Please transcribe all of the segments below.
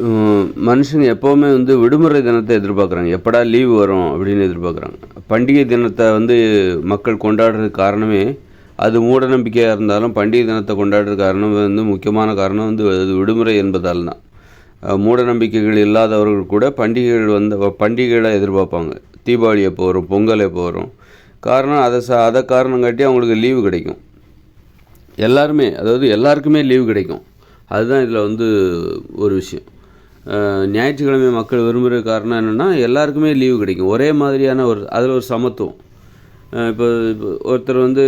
மனுஷன் மனுஷங்க எப்போவுமே வந்து விடுமுறை தினத்தை எதிர்பார்க்குறாங்க. எப்படா லீவு வரும் அப்படின்னு எதிர்பார்க்குறாங்க. பண்டிகை தினத்தை வந்து மக்கள் கொண்டாடுறதுக்கு காரணமே அது மூட நம்பிக்கையாக இருந்தாலும் பண்டிகை தினத்தை கொண்டாடுற காரணம் வந்து முக்கியமான காரணம் வந்து அது விடுமுறை என்பதால் தான் மூட நம்பிக்கைகள் இல்லாதவர்கள் கூட பண்டிகைகள் வந்து பண்டிகைகளை எதிர்பார்ப்பாங்க. தீபாவளி எப்போ வரும் பொங்கல் எப்போ வரும். காரணம் அதை ச அதை காரணம் காட்டி அவங்களுக்கு லீவு கிடைக்கும். எல்லாருமே அதாவது எல்லாருக்குமே லீவு கிடைக்கும். அதுதான் இதில் வந்து ஒரு விஷயம். ஞாயிற்றுக்கிழமை மக்கள் விரும்புகிற காரணம் என்னென்னா எல்லாருக்குமே லீவு கிடைக்கும். ஒரே மாதிரியான ஒரு அதில் ஒரு சமத்துவம். இப்போ இப்போ ஒருத்தர் வந்து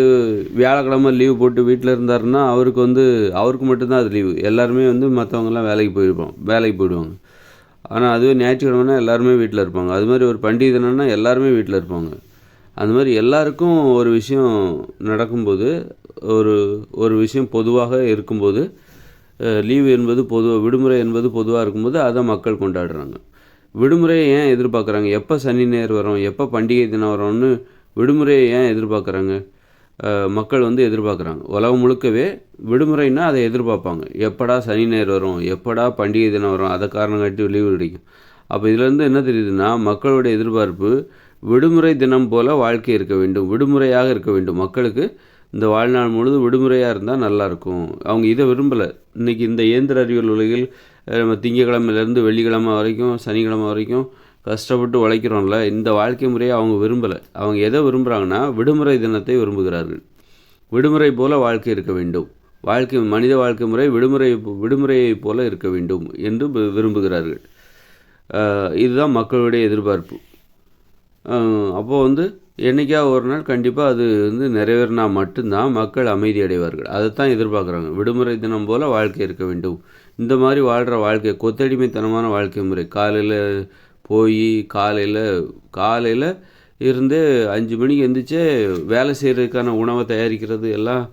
வியாழக்கிழமை லீவு போட்டு வீட்டில் இருந்தாருன்னா அவருக்கு வந்து அவருக்கு மட்டும்தான் அது லீவு எல்லாருமே வந்து மற்றவங்கெல்லாம் வேலைக்கு போயிருப்போம். வேலைக்கு போயிடுவாங்க. ஆனால் அதுவே ஞாயிற்றுக்கிழமைனா எல்லாருமே வீட்டில் இருப்பாங்க. அது மாதிரி ஒரு பண்டிகை தினம்னா எல்லாருமே வீட்டில் இருப்பாங்க. அந்த மாதிரி எல்லாருக்கும் ஒரு விஷயம் நடக்கும்போது ஒரு ஒரு விஷயம் பொதுவாக இருக்கும்போது லீவு என்பது பொதுவாக விடுமுறை என்பது பொதுவாக இருக்கும்போது அதை மக்கள் கொண்டாடுறாங்க. விடுமுறையை ஏன் எதிர்பார்க்குறாங்க? எப்போ சனி ஞாயிறு வரும்? எப்போ பண்டிகை தினம் வரும்னு விடுமுறையை ஏன் எதிர்பார்க்குறாங்க? மக்கள் வந்து எதிர்பார்க்குறாங்க. உலகம் முழுக்கவே விடுமுறைன்னா அதை எதிர்பார்ப்பாங்க. எப்படா சனி ஞாயிறு வரும்? எப்படா பண்டிகை தினம் வரும்? அதை காரணம் காட்டி லீவு கிடைக்கும் அப்போ இதுலேருந்து என்ன தெரியுதுன்னா மக்களுடைய எதிர்பார்ப்பு விடுமுறை தினம் போல வாழ்க்கை இருக்க வேண்டும். விடுமுறையாக இருக்க வேண்டும். மக்களுக்கு இந்த வாழ்நாள் முழுது விடுமுறையாக இருந்தால் நல்லாயிருக்கும் அவங்க இதை விரும்பலை. இன்றைக்கி இந்த இயந்திர அறிவியல் உலகில் நம்ம திங்கக்கிழமையிலேருந்து வெள்ளிக்கிழமை வரைக்கும் சனிக்கிழமை வரைக்கும் கஷ்டப்பட்டு உழைக்கிறோம்ல இந்த வாழ்க்கை முறையை அவங்க விரும்பலை. அவங்க எதை விரும்புகிறாங்கன்னா விடுமுறை தினத்தை விரும்புகிறார்கள். விடுமுறை போல வாழ்க்கை இருக்க வேண்டும். வாழ்க்கை மனித வாழ்க்கை முறை விடுமுறை விடுமுறையைப் போல இருக்க வேண்டும் என்று வி- விரும்புகிறார்கள். இதுதான் மக்களுடைய எதிர்பார்ப்பு. அப்போது வந்து என்னைக்கா ஒரு நாள் கண்டிப்பாக அது வந்து நிறைவேறினா மட்டும்தான் மக்கள் அமைதி அடைவார்கள் அதை தான் எதிர்பார்க்குறாங்க. விடுமுறை தினம் போல் வாழ்க்கை இருக்க வேண்டும். இந்த மாதிரி வாழ்கிற வாழ்க்கை கொத்தடிமைத்தனமான வாழ்க்கை முறை. காலையில் போய் காலையில் காலையில் இருந்து அஞ்சு மணிக்கு எந்திரிச்சே வேலை செய்கிறதுக்கான உணவை தயாரிக்கிறது எல்லாம்.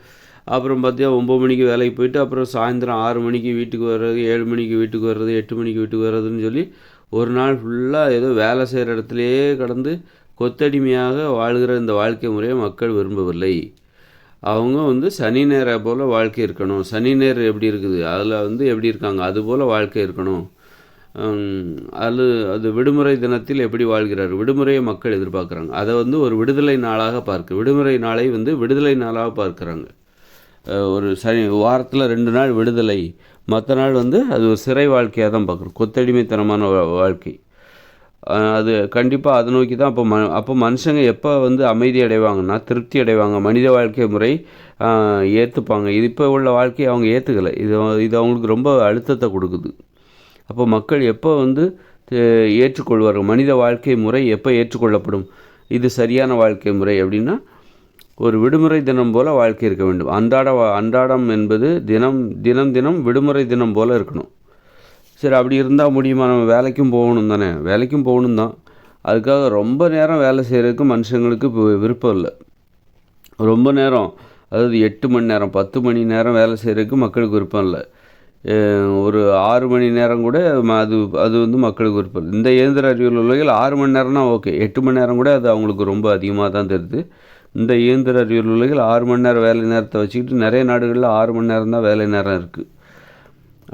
அப்புறம் பார்த்தியா ஒம்பது மணிக்கு வேலைக்கு போயிட்டு அப்புறம் சாயந்தரம் ஆறு மணிக்கு வீட்டுக்கு வர்றது ஏழு மணிக்கு வீட்டுக்கு வர்றது எட்டு மணிக்கு வீட்டுக்கு வர்றதுன்னு சொல்லி ஒரு நாள் ஃபுல்லாக ஏதோ வேலை செய்கிற இடத்துலையே கடந்து கொத்தடிமையாக வாழ்கிற இந்த வாழ்க்கை முறையை மக்கள் விரும்பவில்லை. அவங்க வந்து சனி நேர போல் வாழ்க்கை இருக்கணும். சனி நேரம் எப்படி இருக்குது? அதில் வந்து எப்படி இருக்காங்க? அது போல் வாழ்க்கை இருக்கணும். அது அது விடுமுறை தினத்தில் எப்படி வாழ்கிறார்? விடுமுறையை மக்கள் எதிர்பார்க்குறாங்க. அதை வந்து ஒரு விடுதலை நாளாக பார்க்க விடுமுறை நாளை வந்து விடுதலை நாளாக பார்க்குறாங்க. ஒரு சனி வாரத்தில் ரெண்டு நாள் விடுதலை. மற்ற நாள் வந்து அது ஒரு சிறை வாழ்க்கையாக தான் பார்க்குறோம். கொத்தடிமைத்தனமான வா- வாழ்க்கை. அது கண்டிப்பாக அதை நோக்கி தான் அப்போ ம அப்போ மனுஷங்க எப்போ வந்து அமைதி அடைவாங்கன்னா திருப்தி அடைவாங்க மனித வாழ்க்கை முறை ஏற்றுப்பாங்க இது இப்போ உள்ள வாழ்க்கையை அவங்க ஏற்றுக்கலை இது இது அவங்களுக்கு ரொம்ப அழுத்தத்தை கொடுக்குது. அப்போ மக்கள் எப்போ வந்து ஏற்றுக்கொள்வார்கள்? மனித வாழ்க்கை முறை எப்போ ஏற்றுக்கொள்ளப்படும்? இது சரியான வாழ்க்கை முறை அப்படின்னா ஒரு விடுமுறை தினம் போல வாழ்க்கை இருக்க வேண்டும். அன்றாட அன்றாடம் என்பது தினம் தினம் தினம் விடுமுறை தினம் போல் இருக்கணும். சரி அப்படி இருந்தால் முடியுமா? நம்ம வேலைக்கும் போகணும் தானே. வேலைக்கும் போகணும் தான். அதுக்காக ரொம்ப நேரம் வேலை செய்கிறதுக்கு மனுஷங்களுக்கு இப்போ விருப்பம் இல்லை. ரொம்ப நேரம் அதாவது எட்டு மணி நேரம் பத்து மணி நேரம் வேலை செய்கிறதுக்கு மக்களுக்கு விருப்பம் இல்லை. ஒரு ஆறு மணி நேரம் கூட அது அது வந்து மக்களுக்கு விருப்பம் இல்லை. இந்த இயந்திர அறிவியல் உலகில் ஆறு மணி நேரம்னா ஓகே. எட்டு மணி நேரம் கூட அது அவங்களுக்கு ரொம்ப அதிகமாக தான் தெரியுது. இந்த இயந்திர அறிவியல் உலகில் ஆறு மணி நேரம் வேலை நேரத்தை வச்சுக்கிட்டு நிறைய நாடுகளில் ஆறு மணி நேரம் தான் வேலை நேரம் இருக்குது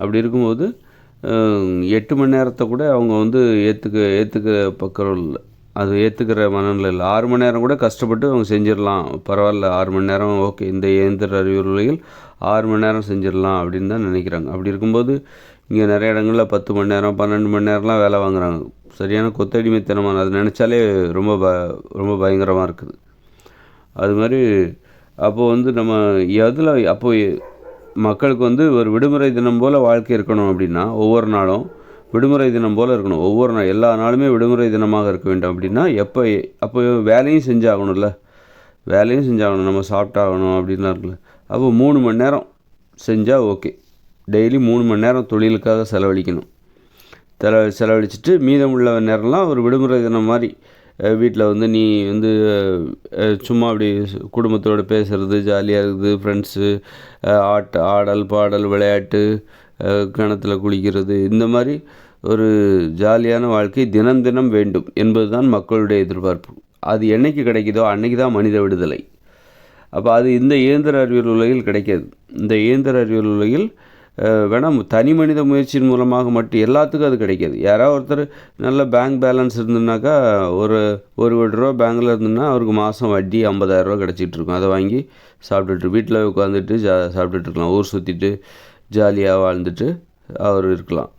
அப்படி இருக்கும்போது எட்டு மணி நேரத்தை கூட அவங்க வந்து ஏற்றுக்க ஏற்றுக்க பக்கம் இல்லை. அது ஏற்றுக்கிற மனநிலை இல்லை. ஆறு மணி நேரம் கூட கஷ்டப்பட்டு அவங்க செஞ்சிடலாம். பரவாயில்ல ஆறு மணி நேரம் ஓகே இந்த இயந்திர அறிவுரையில் ஆறு மணி நேரம் செஞ்சிடலாம் அப்படின்னு தான் நினைக்கிறாங்க. அப்படி இருக்கும்போது இங்கே நிறைய இடங்களில் பத்து மணி நேரம் பன்னெண்டு மணி நேரம்லாம் வேலை வாங்குறாங்க. சரியான கொத்தடிமைத்தனமான அது நினச்சாலே ரொம்ப ப ரொம்ப பயங்கரமாக இருக்குது. அது மாதிரி அப்போது வந்து நம்ம எதில் அப்போ மக்களுக்கு வந்து ஒரு விடுமுறை தினம் போல் வாழ்க்கை இருக்கணும் அப்படின்னா ஒவ்வொரு நாளும் விடுமுறை தினம் போல் இருக்கணும். ஒவ்வொரு நாள் எல்லா நாளுமே விடுமுறை தினமாக இருக்க வேண்டும் அப்படின்னா எப்போ அப்போ வேலையும் செஞ்சாகணும்ல. வேலையும் செஞ்சாகணும். நம்ம சாப்பிட்டாகணும் அப்படின்லாம் இருக்குல்ல. அப்போ மூணு மணி நேரம் செஞ்சால் ஓகே. டெய்லி மூணு மணி நேரம் தொழிலுக்காக செலவழிக்கணும். செல செலவழிச்சிட்டு மீதமுள்ள நேரம்லாம் ஒரு விடுமுறை தினம் மாதிரி வீட்டில் வந்து நீ வந்து சும்மா அப்படி குடும்பத்தோடு பேசுகிறது ஜாலியாக இருக்குது ஃப்ரெண்ட்ஸு ஆட்ட ஆடல் பாடல் விளையாட்டு கிணத்துல குளிக்கிறது இந்த மாதிரி ஒரு ஜாலியான வாழ்க்கை தினம் தினம் வேண்டும் என்பது தான் மக்களுடைய எதிர்பார்ப்பு. அது என்னைக்கு கிடைக்குதோ அன்னைக்கு தான் மனித விடுதலை. அப்போ அது இந்த இயந்திர அறிவியல் உலகில் கிடைக்காது. இந்த இயந்திர அறிவியல் உலகில் வேணால் தனி மனித முயற்சியின் மூலமாக மட்டும் எல்லாத்துக்கும் அது கிடைக்காது. யாராவது ஒருத்தர் நல்ல பேங்க் பேலன்ஸ் இருந்துனாக்கா ஒரு ஒரு கோடி ரூபா பேங்க்கில் இருந்துன்னா அவருக்கு மாதம் வட்டி ஐம்பதாயிரரூவா கிடச்சிட்டு இருக்கும். அதை வாங்கி சாப்பிட்டுட்டு வீட்டில் உட்காந்துட்டு ஜா சாப்பிட்டுட்டு இருக்கலாம். ஊர் சுற்றிட்டு ஜாலியாக வாழ்ந்துட்டு அவர் இருக்கலாம்.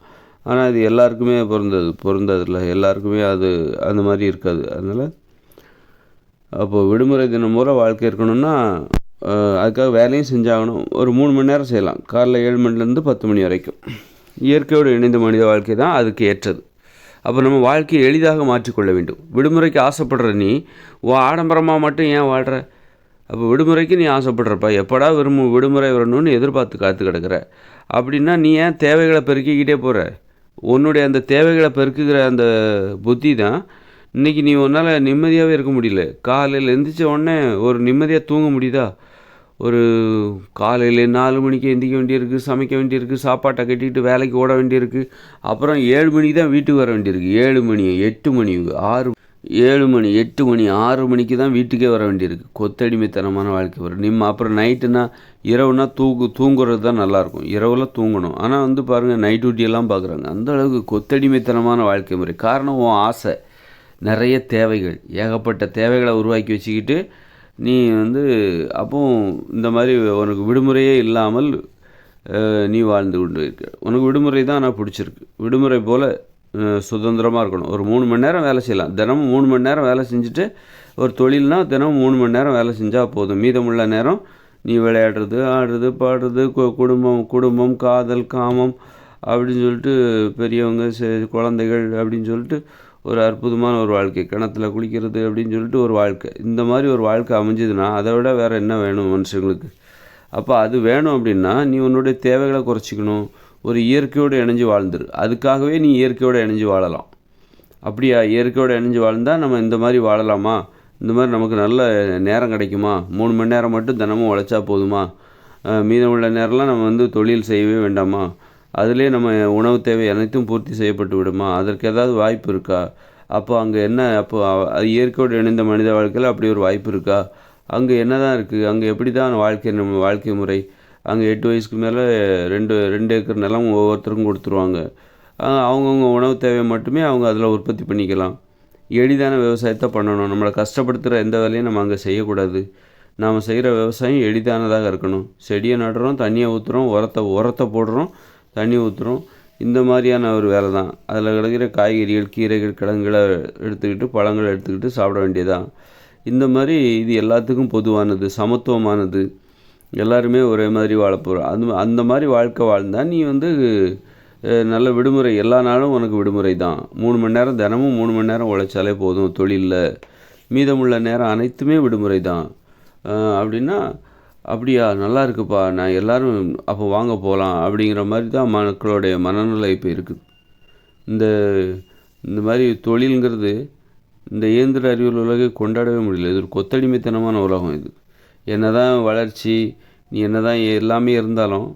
ஆனால் இது எல்லாருக்குமே பொருந்தது பொருந்ததில்ல. எல்லாருக்குமே அது அந்த மாதிரி இருக்காது. அதனால் அப்போது விடுமுறை தினம் மூலம் வாழ்க்கை இருக்கணும்னா அதுக்காக வேலையும் செஞ்சாகணும். ஒரு மூணு மணி நேரம் செய்யலாம். காலைல ஏழு மணிலேருந்து பத்து மணி வரைக்கும். இயற்கையோடு இணைந்த மனித வாழ்க்கை தான் அதுக்கு ஏற்றது. அப்போ நம்ம வாழ்க்கையை எளிதாக மாற்றிக்கொள்ள வேண்டும். விடுமுறைக்கு ஆசைப்படுற நீ உன் ஆடம்பரமாக மட்டும் ஏன் வாழ்கிற அப்போ விடுமுறைக்கு நீ ஆசைப்படுறப்ப எப்படா விரும்பு விடுமுறை வரணும்னு எதிர்பார்த்து காத்து கிடக்குற? அப்படின்னா நீ ஏன் தேவைகளை பெருக்கிக்கிட்டே போகிற உன்னுடைய அந்த தேவைகளை பெருக்குகிற அந்த புத்தி தான் இன்றைக்கி நீ உன்னால் நிம்மதியாகவே இருக்க முடியல. காலையில் எந்திரிச்ச உடனே ஒரு நிம்மதியாக தூங்க முடியுதா? ஒரு காலையில் நாலு மணிக்கு எந்திக்க வேண்டியிருக்கு சமைக்க வேண்டியிருக்கு சாப்பாட்டை கட்டிட்டு வேலைக்கு ஓட வேண்டியிருக்கு. அப்புறம் ஏழு மணிக்கு தான் வீட்டுக்கு வர வேண்டியிருக்கு. ஏழு மணி எட்டு மணி ஆறு ஏழு மணி எட்டு மணி ஆறு மணிக்கு தான் வீட்டுக்கே வர வேண்டியிருக்கு. கொத்தடிமைத்தனமான வாழ்க்கை வரும். நிம்ம அப்புறம் நைட்டுனா இரவுனா தூங்கு தூங்குறது தான் நல்லாயிருக்கும். இரவில் தூங்கணும். ஆனால் வந்து பாருங்கள் நைட் டியூட்டியெல்லாம் பார்க்குறாங்க அந்த அளவுக்கு கொத்தடிமைத்தனமான வாழ்க்கை முறை. காரணம் உன் ஆசை. நிறைய தேவைகள். ஏகப்பட்ட தேவைகளை உருவாக்கி வச்சுக்கிட்டு நீ வந்து அப்போ இந்த மாதிரி உனக்கு விடுமுறையே இல்லாமல் நீ வாழ்ந்து கொண்டு இருக்க உனக்கு விடுமுறை தான் ஆனால் பிடிச்சிருக்கு. விடுமுறை போல் சுதந்திரமாக இருக்கணும். ஒரு மூணு மணி நேரம் வேலை செய்யலாம். தினமும் மூணு மணி நேரம் வேலை செஞ்சுட்டு ஒரு தொழில்னால் தினமும் மூணு மணி நேரம் வேலை செஞ்சால் போதும். மீதமுள்ள நேரம் நீ விளையாடுறது ஆடுறது பாடுறது கு- குடும்பம் குடும்பம் காதல் காமம் அப்படின்னு சொல்லிட்டு பெரியவங்க குழந்தைகள் அப்படின்னு சொல்லிட்டு ஒரு அற்புதமான ஒரு வாழ்க்கை. கிணத்துல குளிக்கிறது அப்படின்னு சொல்லிட்டு ஒரு வாழ்க்கை. இந்த மாதிரி ஒரு வாழ்க்கை அமைஞ்சதுன்னா அதை விட வேறு என்ன வேணும் மனுஷங்களுக்கு? அப்போ அது வேணும் அப்படின்னா நீ உன்னுடைய தேவைகளை குறைச்சிக்கணும். ஒரு இயற்கையோடு இணைஞ்சு வாழ்ந்துரு. அதுக்காகவே நீ இயற்கையோடு இணைஞ்சு வாழலாம். அப்படியா? இயற்கையோடு இணைஞ்சு வாழ்ந்தால் நம்ம இந்த மாதிரி வாழலாமா? இந்த மாதிரி நமக்கு நல்ல நேரம் கிடைக்குமா? மூணு மணி நேரம் மட்டும் தினமும் உழைச்சா போதுமா? மீதமுள்ள மீதம் உள்ள நேரம்லாம் நம்ம வந்து தொழில் செய்யவே வேண்டாமா? அதிலே நம்ம உணவு தேவை அனைத்தும் பூர்த்தி செய்யப்பட்டு விடுமா? அதற்கு ஏதாவது வாய்ப்பு இருக்கா? அப்போ அங்கே என்ன அப்போ அது இயற்கையோடு இணைந்த மனித வாழ்க்கையில் அப்படி ஒரு வாய்ப்பு இருக்கா? அங்கே என்ன தான் இருக்குது? அங்கே எப்படி தான் வாழ்க்கை நம்ம வாழ்க்கை முறை? அங்கே எட்டு வயசுக்கு மேலே ரெண்டு ரெண்டு ஏக்கர் நிலம் ஒவ்வொருத்தருக்கும் கொடுத்துருவாங்க. அவங்கவுங்க உணவு தேவையை மட்டுமே அவங்க அதில் உற்பத்தி பண்ணிக்கலாம். எளிதான விவசாயத்தை பண்ணணும். நம்மளை கஷ்டப்படுத்துகிற எந்த வேலையும் நம்ம அங்கே செய்யக்கூடாது. நாம் செய்கிற விவசாயம் எளிதானதாக இருக்கணும். செடியை நடுறோம் தண்ணியை ஊற்றுறோம் உரத்தை உரத்தை போடுறோம் தண்ணி ஊற்றுறோம் இந்த மாதிரியான ஒரு வேலை தான் அதில் கிடைக்கிற காய்கறிகள் கீரைகள் கிழங்குகளை எடுத்துக்கிட்டு பழங்களை எடுத்துக்கிட்டு சாப்பிட வேண்டியதான் இந்த மாதிரி இது எல்லாத்துக்கும் பொதுவானது சமத்துவமானது. எல்லாருமே ஒரே மாதிரி வாழ போகிறோம் அந்த அந்த மாதிரி வாழ்க்கை வாழ்ந்தால் நீ வந்து நல்ல விடுமுறை. எல்லா நாளும் உனக்கு விடுமுறை தான் மூணு மணி நேரம் தினமும் மூணு மணி நேரம் உழைச்சாலே போதும். தொழிலில். மீதமுள்ள நேரம் அனைத்துமே விடுமுறை தான் அப்படின்னா அப்படியா? நல்லா இருக்குப்பா. நான் எல்லோரும் அப்போ வாங்க போகலாம் அப்படிங்கிற மாதிரி தான் மக்களுடைய மனநிலை இப்போ இருக்குது இந்த இந்த மாதிரி தொழிலுங்கிறது இந்த இயந்திர அறிவியல் உலகை கொண்டாடவே முடியல. இது ஒரு கொத்தடிமைத்தனமான உலகம் இது. என்ன தான் வளர்ச்சி நீ என்ன தான் எல்லாமே இருந்தாலும்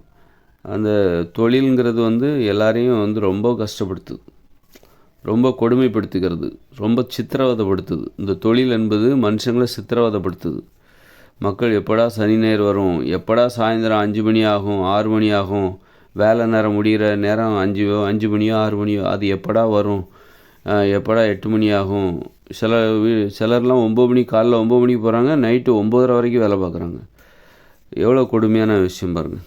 அந்த தொழிலுங்கிறது வந்து எல்லாரையும் வந்து ரொம்ப கஷ்டப்படுத்துது. ரொம்ப கொடுமைப்படுத்துகிறது. ரொம்ப சித்திரவதைப்படுத்துது. இந்த தொழில் என்பது மனுஷங்களை சித்திரவதைப்படுத்துது. மக்கள் எப்படா சனி ஞாயிறு வரும்? எப்படா சாயந்தரம் அஞ்சு மணி ஆகும்? ஆறு மணி ஆகும்? வேலை நேரம் முடிகிற நேரம் அஞ்சு அஞ்சு மணியோ ஆறு மணியோ அது எப்படா வரும்? எப்படா எட்டு மணி ஆகும்? சில வீ- சிலர்லாம் ஒம்பது மணி காலைல ஒம்பது மணிக்கு போகிறாங்க நைட்டு ஒம்போதரை வரைக்கும் வேலை பார்க்குறாங்க. எவ்வளோ கொடுமையான விஷயம் பாருங்கள்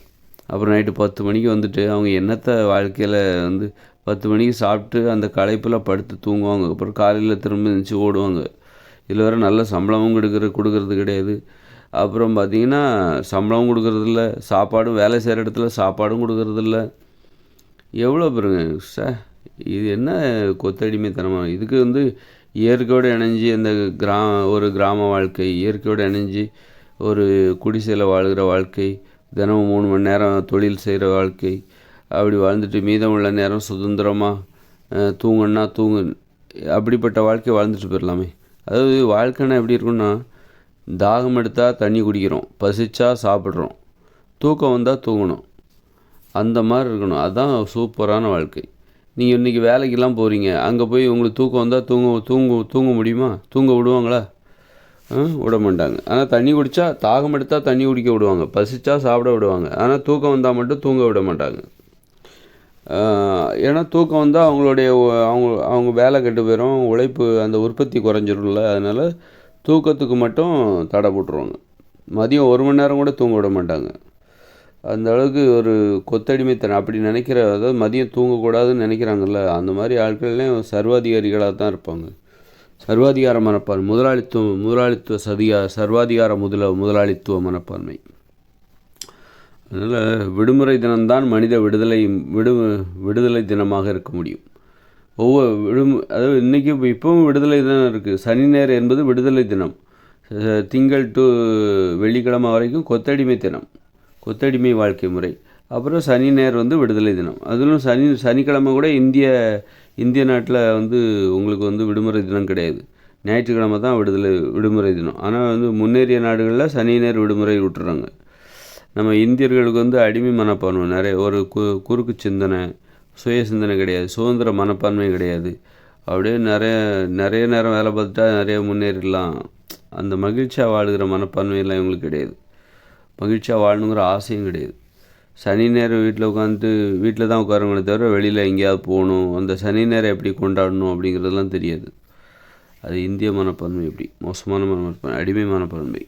அப்புறம் நைட்டு பத்து மணிக்கு வந்துட்டு அவங்க என்னத்தை வாழ்க்கையில் வந்து பத்து மணிக்கு சாப்பிட்டு அந்த களைப்பில் படுத்து தூங்குவாங்க. அப்புறம் காலையில் திரும்ப எழுந்துச்சி ஓடுவாங்க. இதில் வேறு நல்ல சம்பளமும் கொடுக்குற கொடுக்கறது கிடையாது. அப்புறம் பார்த்தீங்கன்னா சம்பளம் கொடுக்கறதில்ல சாப்பாடும் வேலை செய்கிற இடத்துல சாப்பாடும் கொடுக்குறதில்ல. எவ்வளோ பாருங்க? சே இது என்ன கொத்தடிமைத்தனமாக இதுக்கு வந்து இயற்கையோடு இணைஞ்சி அந்த கிரா ஒரு கிராம வாழ்க்கை இயற்கையோடு இணைஞ்சி ஒரு குடிசையில் வாழ்கிற வாழ்க்கை தினமும் மூணு மணி நேரம் தொழில் செய்கிற வாழ்க்கை அப்படி வாழ்ந்துட்டு மீதம் உள்ள நேரம் சுதந்திரமாக தூங்குன்னா தூங்கு அப்படிப்பட்ட வாழ்க்கை வாழ்ந்துட்டு போயிடலாமே. அதாவது வாழ்க்கைன்னா எப்படி இருக்குன்னா தாகம் எடுத்தால் தண்ணி குடிக்கிறோம். பசிச்சா சாப்பிட்றோம். தூக்கம் வந்தால் தூங்கணும். அந்த மாதிரி இருக்கணும். அதுதான் சூப்பரான வாழ்க்கை. நீங்கள் இன்றைக்கி வேலைக்கெல்லாம் போகிறீங்க அங்கே போய் உங்களுக்கு தூக்கம் வந்தால் தூங்க தூங்க தூங்க முடியுமா? தூங்க விடுவாங்களா? விட மாட்டாங்க. ஆனால் தண்ணி குடித்தா தாகம் எடுத்தால் தண்ணி குடிக்க விடுவாங்க. பசிச்சா சாப்பிட விடுவாங்க. ஆனால் தூக்கம் வந்தால் மட்டும் தூங்க விட மாட்டாங்க. ஏன்னா தூக்கம் வந்தால் அவங்களுடைய அவங்க அவங்க வேலை கெட்டு போயிடும் உழைப்பு அந்த உற்பத்தி குறைஞ்சிரும்ல. அதனால் தூக்கத்துக்கு மட்டும் தடை போட்டுருவாங்க. மதியம் ஒரு மணி நேரம் கூட தூங்க விட மாட்டாங்க. அந்த அளவுக்கு ஒரு கொத்தடிமைத்தனம். அப்படி நினைக்கிற அதாவது மதியம் தூங்கக்கூடாதுன்னு நினைக்கிறாங்கல்ல அந்த மாதிரி ஆட்கள்லேயும் சர்வாதிகாரிகளாக தான் இருப்பாங்க. சர்வாதிகார மனப்பான்மை முதலாளித்துவம் முதலாளித்துவ சதிகா சர்வாதிகார முதல முதலாளித்துவ மனப்பான்மை. அதனால் விடுமுறை தினம்தான் மனித விடுதலை விடு விடுதலை தினமாக இருக்க முடியும். ஒவ்வொரு விடும் அதாவது இன்றைக்கி இப்போவும் விடுதலை தினம் இருக்குது சனி ஞாயிறு என்பது விடுதலை தினம். திங்கள் டு வெள்ளிக்கிழமை வரைக்கும் கொத்தடிமை தினம். கொத்தடிமை வாழ்க்கை முறை. அப்புறம் சனி ஞாயிறு வந்து விடுதலை தினம். அதிலும் சனி சனிக்கிழமை கூட இந்திய இந்திய நாட்டில் வந்து உங்களுக்கு வந்து விடுமுறை தினம் கிடையாது. ஞாயிற்றுக்கிழமை தான் விடுதலை விடுமுறை தினம். ஆனால் வந்து முன்னேறிய நாடுகளில் சனி ஞாயிறு விடுமுறை விட்டுறாங்க. நம்ம இந்தியர்களுக்கு வந்து அடிமை மனப்பான்மை நிறைய. ஒரு கு குறுக்கு சிந்தனை சுய சிந்தனை கிடையாது சுதந்திர மனப்பான்மை கிடையாது. அப்படியே நிறைய நிறைய நேரம் வேலை பார்த்துட்டா நிறைய முன்னேறிடலாம். அந்த மகிழ்ச்சியாக வாழுகிற மனப்பான்மையெல்லாம் இவங்களுக்கு கிடையாது. மகிழ்ச்சியாக வாழணுங்கிற ஆசையும் கிடையாது. சனி நேரம் வீட்டில் உட்காந்துட்டு வீட்டில் தான் உட்காருங்களே தவிர வெளியில் எங்கேயாவது போகணும் அந்த சனி நேரம் எப்படி கொண்டாடணும் அப்படிங்கிறதெல்லாம் தெரியாது. அது இந்திய மனப்பான்மை எப்படி? மோசமான மனப்பான்மை அடிமை மனப்பான்மை.